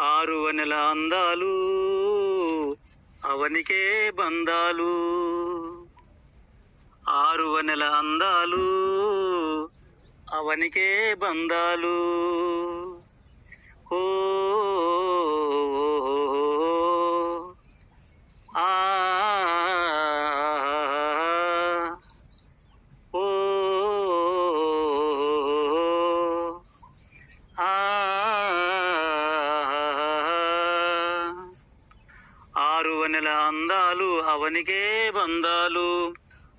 ఆరు వనెల అందాలు అవనికే బంధాలు. ఆరు వనెల అందాలు అవనికే బంధాలు. ఓ అందాలు అవనికే బంధాలు.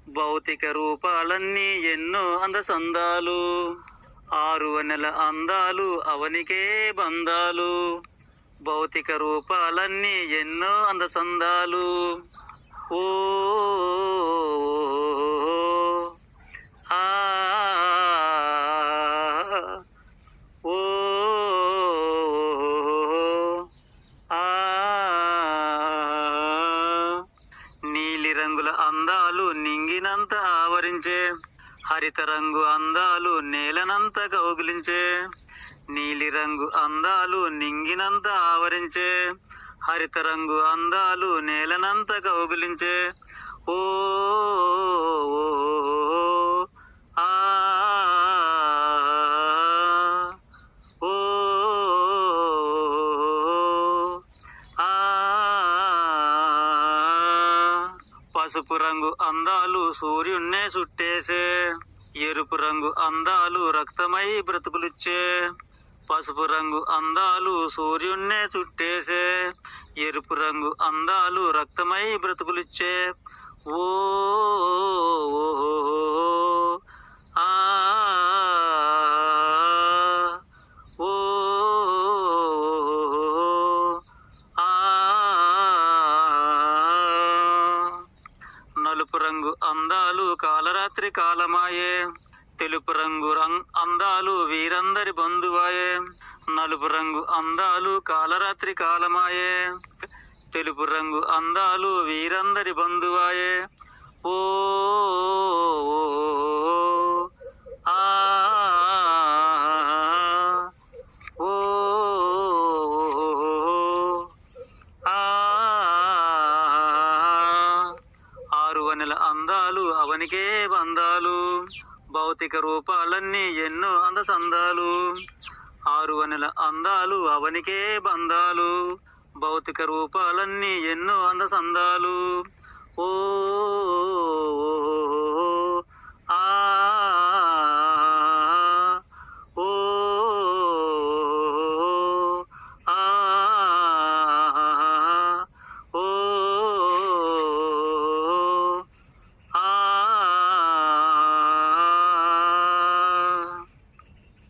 భౌతిక రూపాలన్నీ ఎన్నో అందసందాలు. ఆరు నెల అందాలు అవనికే బంధాలు. భౌతిక రూపాలన్నీ ఎన్నో అందసందాలు. ఓ ఆ ఓ ఆ నీలి రంగుల అందాలు నింగినంత ఆవరించే. హరిత రంగు అందాలు నేలనంత కౌగిలించే. నీలి రంగు అందాలు నింగినంత ఆవరించే. హరిత రంగు అందాలు నేలనంత కౌగిలించే. ఓ పసుపు రంగు అందాలు సూర్యున్నే చుట్టేసే. ఎరుపు రంగు అందాలు రక్తమై బ్రతుకులిచ్చే. పసుపు రంగు అందాలు సూర్యున్నే చుట్టేసే. ఎరుపు రంగు అందాలు రక్తమై బ్రతుకులిచ్చే. ఓ ఓహో నలుపు రంగు అందాలు కాలరాత్రి కాలమాయే. తెలుపు రంగు రంగ్ అందాలు వీరందరి బంధువాయే. నలుపు రంగు అందాలు కాలరాత్రి కాలమాయే. తెలుపు రంగు అందాలు వీరందరి బంధువాయే. ఓ ఆరు అందాలు అవనికే బంధాలు. భౌతిక రూపాలన్నీ ఎన్నో అందసందాలు. ఆరువనెల అందాలు అవనికే బంధాలు. భౌతిక రూపాలన్నీ ఎన్నో అందసందాలు. ఓ